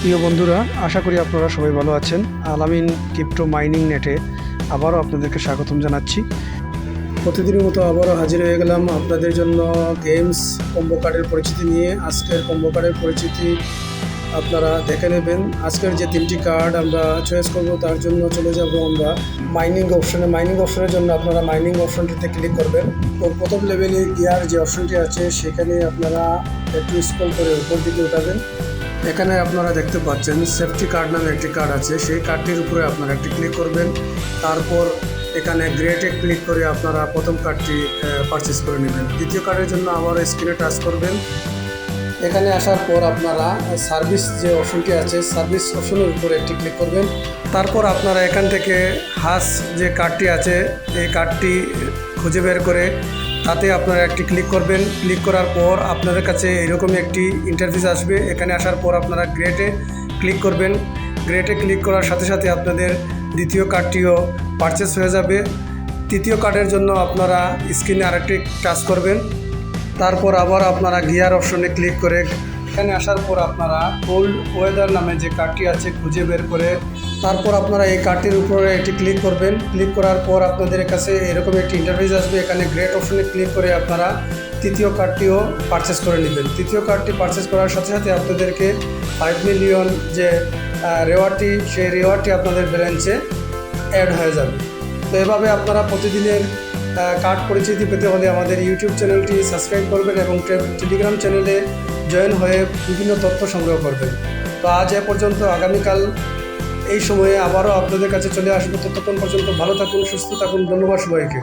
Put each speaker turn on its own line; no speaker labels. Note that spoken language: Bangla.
প্রিয় বন্ধুরা, আশা করি আপনারা সবাই ভালো আছেন। আলামিন ক্রিপ্টো মাইনিং নেটে আবারও আপনাদেরকে স্বাগতম জানাচ্ছি। প্রতিদিনের মতো আবারও হাজির হয়ে গেলাম আপনাদের জন্য গেমস, কম্বো কার্ডের পরিচিতি নিয়ে। আজকের কম্বো কার্ডের পরিচিতি আপনারা দেখে নেবেন। আজকের যে তিনটি কার্ড আমরা চয়েস করব, তার জন্য চলে যাব আমরা মাইনিং অপশনে মাইনিং অপশনের জন্য আপনারা মাইনিং অপশনটিতে ক্লিক করবেন। তো প্রথম লেভেলে গিয়ার যে অপশনটি আছে, সেখানে আপনারা একটু স্ক্রল করে উপর দিকে উঠাবেন। এখানে আপনারা দেখতে পাচ্ছেন সেফটি কার্ড নামে একটি কার্ড আছে। সেই কার্ডটির উপরে আপনারা একটি ক্লিক করবেন। তারপর এখানে গ্রেটে ক্লিক করে আপনারা প্রথম কার্ডটি পারচেস করে নেবেন। দ্বিতীয় কার্ডের জন্য আবার স্ক্রিনে টাচ করবেন। এখানে আসার পর আপনারা সার্ভিস যে অপশনটি আছে সার্ভিস অপশনের উপরে একটি ক্লিক করবেন। তারপর আপনারা এখান থেকে হাস যে কার্ডটি আছে, এই কার্ডটি খুঁজে বের করে তাতে আপনারা একটি ক্লিক করবেন। ক্লিক করার পর আপনাদের কাছে এরকমই একটি ইন্টারফেস আসবে। এখানে আসার পর আপনারা গ্রেটে ক্লিক করবেন। গ্রেটে ক্লিক করার সাথে সাথে আপনাদের দ্বিতীয় কার্ডটিও পারচেস হয়ে যাবে। তৃতীয় কার্ডের জন্য আপনারা স্ক্রিনে আরেকটি টাচ করবেন। তারপর আবার আপনারা গিয়ার অপশনে ক্লিক করে এখানে আসার পর আপনারা কোল্ড ওয়েদার নামে যে কার্ডটি আছে খুঁজে বের করে তারপর আপনারা এই কার্ডটির উপরে এটি ক্লিক করবেন। ক্লিক করার পর আপনাদের কাছে এরকম একটি ইন্টারফেস আসবে। এখানে গ্রেট অপশনে ক্লিক করে আপনারা তৃতীয় কার্ডটিও পারচেস করে নেবেন। তৃতীয় কার্ডটি পারচেস করার সাথে সাথে আপনাদেরকে ফাইভ মিলিয়ন যে রেওয়ার্ডটি সেই রেওয়ার্ডটি আপনাদের ব্যালেন্সে অ্যাড হয়ে যাবে। তো এভাবে আপনারা প্রতিদিনের কার্ড পরিচিতি পেতে হলে আমাদের ইউটিউব চ্যানেলটি সাবস্ক্রাইব করবেন এবং টেলিগ্রাম চ্যানেলে জয়েন হয়ে বিভিন্ন তথ্য সংগ্রহ করবেন। তো আজ এ পর্যন্ত, আগামীকাল এই সময়ে আবারও আপনাদের কাছে চলে আসব। ততক্ষণ পর্যন্ত ভালো থাকুন, সুস্থ থাকুন, ধন্যবাদ সবাইকে।